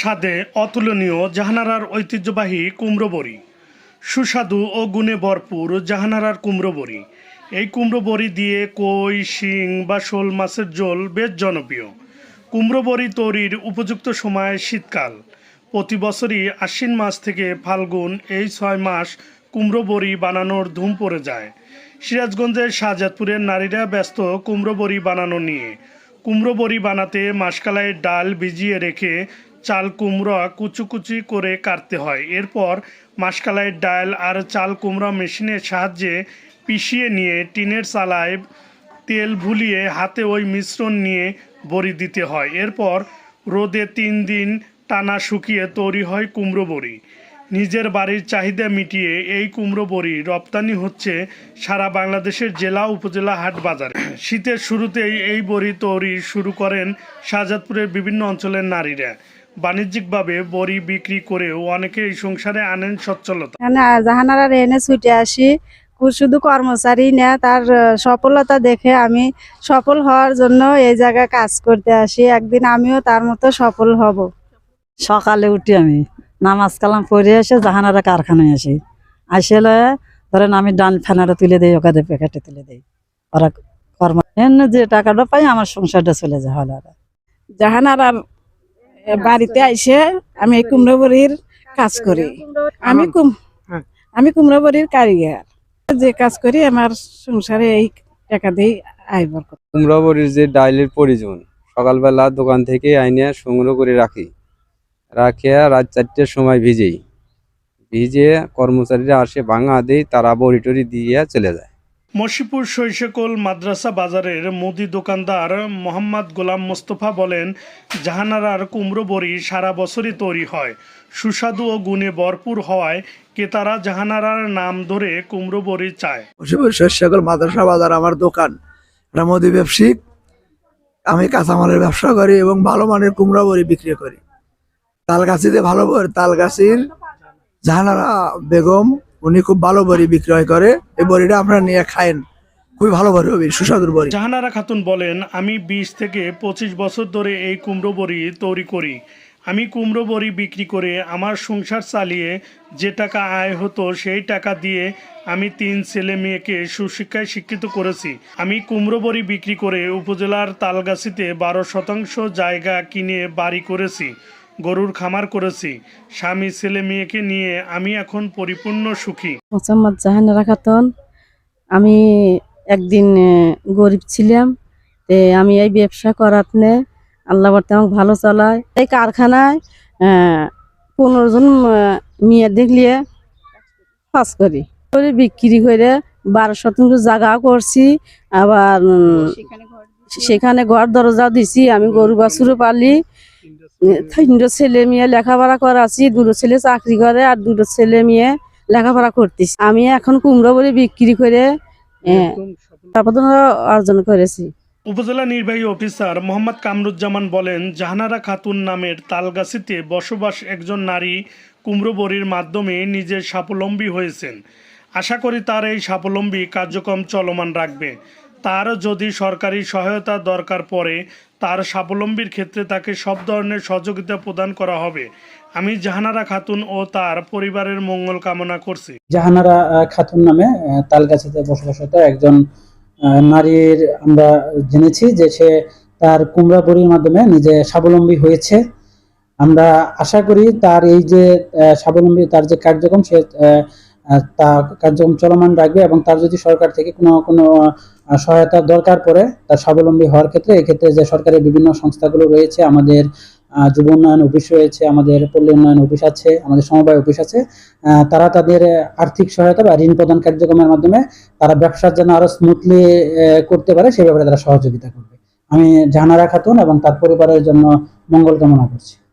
স্বাদে অতুলনীয় জাহানারার ঐতিহ্যবাহী কুমড়ো বড়ি সুস্বাদু ও গুণে ভরপুর জাহানারার কুমড়ো বড়ি এই কুমড়ো বড়ি দিয়ে কই, শিং বা শোল মাছের ঝোল বেশ জনপ্রিয়। কুমড়ো বড়ি তৈরির উপযুক্ত সময় শীতকাল। প্রতি বছরই আশ্বিন মাস থেকে ফাল্গুন এই ছয় মাস কুমড়ো বড়ি বানানোর ধুম পড়ে যায়। সিরাজগঞ্জের শাহজাদপুরের নারীরা ব্যস্ত কুমড়ো বড়ি বানানো নিয়ে। কুমড়ো বড়ি বানাতে মাসকালাইয়ের ডাল ভিজিয়ে রেখে চাল কুমড়া কুচি কুচি করে কাটতে হয়। এরপর মাসকালাইয়ের ডাল আর চাল কুমড়া মেশিনের সাহায্যে পিষিয়ে নিয়ে টিনের চালায় তেল ভুলিয়ে হাতে ওই মিশ্রণ নিয়ে বড়ি দিতে হয়। এরপর রোদে তিন দিন টানা শুকিয়ে তৈরি হয় কুমড়ো বড়ি। নিজের বাড়ির চাহিদা মিটিয়ে এই কুমড়ো বড়ি রপ্তানি হচ্ছে সারা বাংলাদেশের জেলা, উপজেলা, হাট বাজারে। শীতের শুরুতেই এই বড়ি তৈরি শুরু করেন শাহজাদপুরের বিভিন্ন অঞ্চলের নারীরা। বাণিজ্যিকভাবে বড়ি বিক্রি করেও অনেকে এই সংসারে আনেন সচ্ছলতা। এখানে জাহানারা এনে ছুটে আসি। শুধু কর্মচারী না তার সফলতা দেখে আমি সফল হওয়ার জন্য এই জায়গায় কাজ করতে আসি। একদিন আমিও তার মতো সফল হব। সকালে উঠি আমি নামাজ কালাম পড়ে এসে জাহানারা কারখানায় আসি। আসলে ধরেন আমি ডান ফেনাটা তুলে দিই ওখানে প্যাকেটে তুলে দিই। ওরা কর্ম যে টাকাটা পাই আমার সংসারটা চলে যায় হলো আর। জাহানারার বাড়িতে আইসে আমি এই কুমড়ো বড়ির কাজ করি। আমি কুম আমি কুমড়ো বড়ির কারিগর। যে কাজ করি আমার সংসারে এই টাকা দিয়ে আয় বরকত বড়ির যে ডাইলের প্রয়োজন সকালবেলা দোকান থেকে আইনে সংগ্রহ করে রাখি। রাখিয়া রাত চারটের সময় ভিজেই। ভিজে কর্মচারীরা আসে ভাঙা দেই তারা বড়ি টড়ি দিয়ে চলে যায়। মশিপুর শৈশকোল মাদ্রাসা বাজারের মুদি দোকানদার মোহাম্মদ গোলাম মোস্তফা বলেন জাহানারার কুমড়ো বড়ি সারা বছরই তৈরি হয়। সুস্বাদু ও গুণে ভরপুর হওয়ায় ক্রেতারা জাহানারার নাম ধরে কুমড়ো বড়ি চায়। শিবপুর শৈশকল মাদ্রাসা বাজার আমার দোকান। এটা মোদি ব্যবসায়িক আমি কাঁচামালের ব্যবসা করি এবং ভালো মানের কুমড়ো বড়ি বিক্রি করি। তালগাছিতে ভালো তালগাছির জাহানারা বেগম উনি খুব ভালো বড়ি বিক্রয় করে। এই বড়িটা আপনারা নিয়ে খায়েন খুবই ভালো বড়ি হবে, সুস্বাদুর বড়ি। জাহানারা খাতুন বলেন, আমি বিশ থেকে পঁচিশ বছর ধরে এই কুমড়ো বড়ি তৈরি করি। আমি কুমড়ো বড়ি বিক্রি করে আমার সংসার চালিয়ে যে টাকা আয় হতো সেই টাকা দিয়ে আমি তিন ছেলে মেয়েকে সুশিক্ষায় শিক্ষিত করেছি। আমি কুমড়ো বড়ি বিক্রি করে উপজেলার তালগাছিতে বারো শতাংশ জায়গা কিনে বাড়ি করেছি। গরুর খামার করেছি। স্বামী ছেলে মেয়েকে নিয়ে আমি এখন পরিপূর্ণ সুখী। মোসাম্মদ জাহানারা খাতুন আমি একদিন গরিব ছিলাম তে আমি এই ব্যবসা করাতে আল্লাহ বর্তে আমাকে ভালো চালায়। এই কারখানায় পনেরো জন মেয়ে দেখলিয়ে কাজ করি। করে বিক্রি করে বারো শতাংশ জায়গা করছি আবার সেখানে ঘর দরজা দিছি আমি গরু বাছুরও পালি তিনটো ছেলে মেয়ে লেখাপড়া করাছি দুটো ছেলে চাকরি করে আর দুটো ছেলে মেয়ে লেখাপড়া করতেছি। আমি এখন কুমড়ো বলে বিক্রি করে অর্জন করেছি। উপজেলা নির্বাহী অফিসার মোহাম্মদ কামরুজ্জামান বলেন জাহানারা খাতুন নামের তালগাছিতে বসবাস একজন নারী কুমড়ো বড়ির মাধ্যমে নিজের স্বাবলম্বী হয়েছেন। আশা করি তার এই স্বাবলম্বী কার্যক্রম চলমান রাখবে। তার যদি সরকারি সহায়তা দরকার পড়ে, তার স্বাবলম্বীর ক্ষেত্রে তাকে সব ধরনের সহযোগিতা প্রদান করা হবে। আমি জাহানারা খাতুন ও তার পরিবারের মঙ্গল কামনা করছি। জাহানারা খাতুন নামে তালগাছিতে বসবাসরত একজন নারীর আমরা জেনেছি যে সে তার কুমড়া বড়ির মাধ্যমে নিজে স্বাবলম্বী হয়েছে। আমরা আশা করি তার এই যে স্বাবলম্বী, তার যে কার্যক্রম, সে তা কার্যক্রম চলমান রাখবে এবং তার যদি সরকার থেকে কোনো কোনো আহ, সহায়তার দরকার পড়ে তার স্বাবলম্বী হওয়ার ক্ষেত্রে এক্ষেত্রে যে সরকারের বিভিন্ন সংস্থাগুলো রয়েছে আমাদের যুব উন্নয়ন অফিস রয়েছে আমাদের পল্লী উন্নয়ন অফিস আছে আমাদের সমবায় অফিস আছে তারা তাদের আর্থিক সহায়তা বা ঋণ প্রদান কার্যক্রমের মাধ্যমে তারা ব্যবসার যেন আরও স্মুথলি করতে পারে সেই ব্যাপারে তারা সহযোগিতা করবে। আমি জাহানারা খাতুন এবং তার পরিবারের জন্য মঙ্গল কামনা করছি।